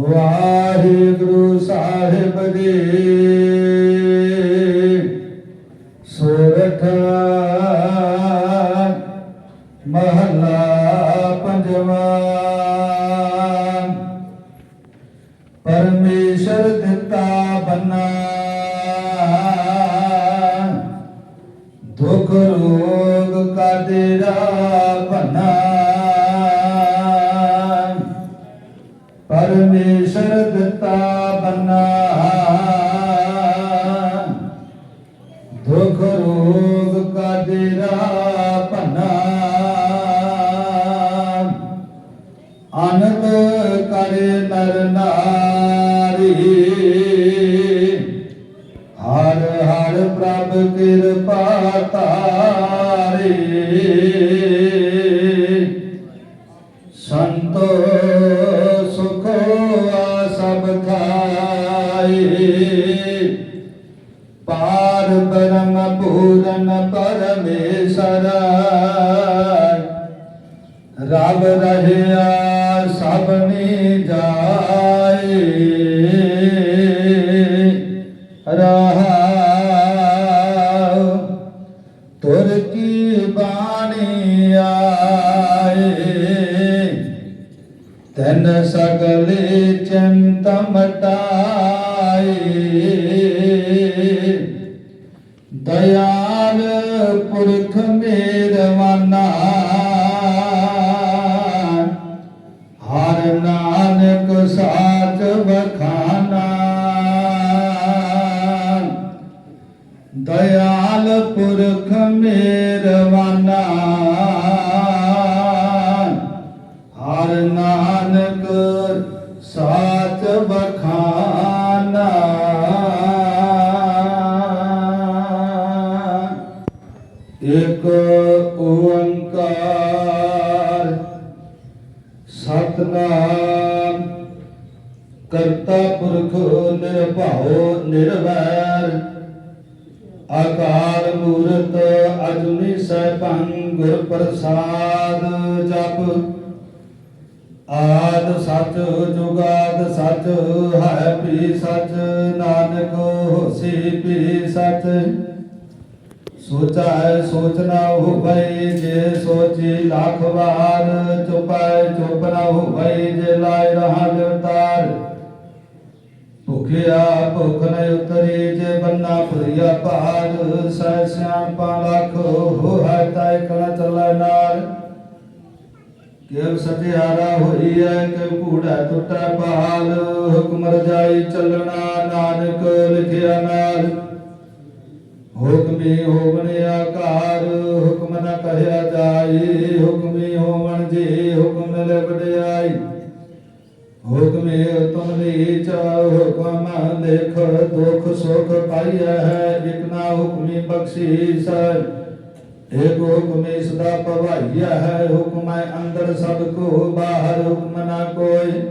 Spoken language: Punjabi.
ਵਾਹਿਗੁਰੂ ਸਾਹਿਬ ਜੀ। ਸੋਰਠ ਮਹੱਲਾ ਪੰਜਵਾਂ। ਪਰਮੇਸ਼ਰ ਦਿੱਤਾ ਬੰਨਾ। ਦੁਖ ਰੋਗ ਕਾ ਤੇਰਾ ਬੰਨਾ? ਪਰਮੇਸ਼ਰ ਦਿੱਤਾ ਬੰਨਾ ਦੁਖ ਰੋਗ ਕਾ ਤੇਰਾ ਭੰਨਾ ਆਨੰਦ ਕਰੇ ਨਰ ਨਾਰੀ ਹਰ ਹਰ ਪ੍ਰਭ ਕਿਰਪਾ ਤਾਰੀ ਸੰਤੋ ਸੁਖੋ ਆ ਸਭ ਖਾਈ ਪਾਰ ਬ੍ਰਹਮ ਪੂਰਨ ਪਰਮੇਸ਼ਰ। ਰਬ ਰਹਿਆ ਸਭਨੀ ਜਾਏ ਰਹਾ ਤੁਰ ਕੀ ਬਾਣੀ ਆਏ ਤਨ ਸਗਲੇ ਚੰਤ ਮਟਾਏ ਦਇਆਲ ਪੁਰਖ ਮੇਰਵਾਨਾ। ਹਰ ਨਾਨਕ ਸਾਚ ਬਖਾਨਾ ਦਇਆਲ ਪੁਰਖ ਮੇਰਵਾਨਾ। ਹਰ ਨਾਨਕ ਸਾਚ ਬਖਾਨਾ। ਇਕ ਓੰਕਾਰ ਸਤਨਾਮ, ਕਰਤਾ ਪੁਰਖ ਨਿਰਭਉ ਨਿਰਵੈਰ, ਆਕਾਰ ਮੂਰਤ ਅਜੁਨੀ ਸੈਭੰ ਗੁਰ ਪ੍ਰਸਾਦ ਜਪ। ਆਦ ਸੱਚ ਜੁਗਾਦ ਸੱਚ ਹੈ ਵੀ ਸੱਚ, ਨਾਨਕ ਹੋਸੀ ਵੀ ਸੱਚ। ਸੋਚਾ ਹੈ ਸੋਚਣਾ ਹੋਵੇ ਜੇ ਸੋਚੀ ਲੱਖ ਵਾਰ ਚੁਪਾਇ ਚੁਪ ਨਾ ਹੋਵੇ ਜੇ ਲਾਇ ਰਹਾ ਵਿਵਤਾਰ ਭੁਖਿਆ ਭੁਖ ਨ ਉਤਰੀ ਜੇ ਬੰਨਾ ਭਰੀਆ ਭਾਗ ਸੈ ਸਿਆਣਪਾ ਲੱਖ ਹੋ ਹੈ ਤੈ ਕਣ ਚੱਲੈ ਨਾਲ ਕਿਵ ਸਤਿਆਰਾ ਹੋਈ ਹੈ ਕਿ ਟੁੱਟਾ ਪਾਲ ਹੁਕਮ ਰਜਾਈ ਚੱਲਣਾ, ਨਾਨਕ ਲਿਖਿਆ ਨਾਲ। ਹੁਕਮੀ ਹੋਵਨ ਆਕਾਰ, ਹੁਕਮ ਨ ਕਹਿਆ ਜਾਈ। ਹੁਕਮੀ ਹੋਵਨ ਜੀ, ਹੁਕਮ ਨ ਵਡਿਆਈ ਹੁਕਮੇ ਤੁਮ ਨੀਚ, ਹੁਕਮ ਦੇਖ ਦੁਖ ਸੁਖ ਪਾਈਐ ਹੈ, ਇਕ ਨਾ ਹੁਕਮੀ ਬਖਸ਼ੀਸ। ਏਕ ਹੁਕਮੇ ਸਦਾ ਪਵਾਈਆ ਹੈ ਹੁਕਮੈ ਅੰਦਰ ਸਭ ਕੋ ਬਾਹਰ ਹੁਕਮ ਨਾ ਕੋਈ।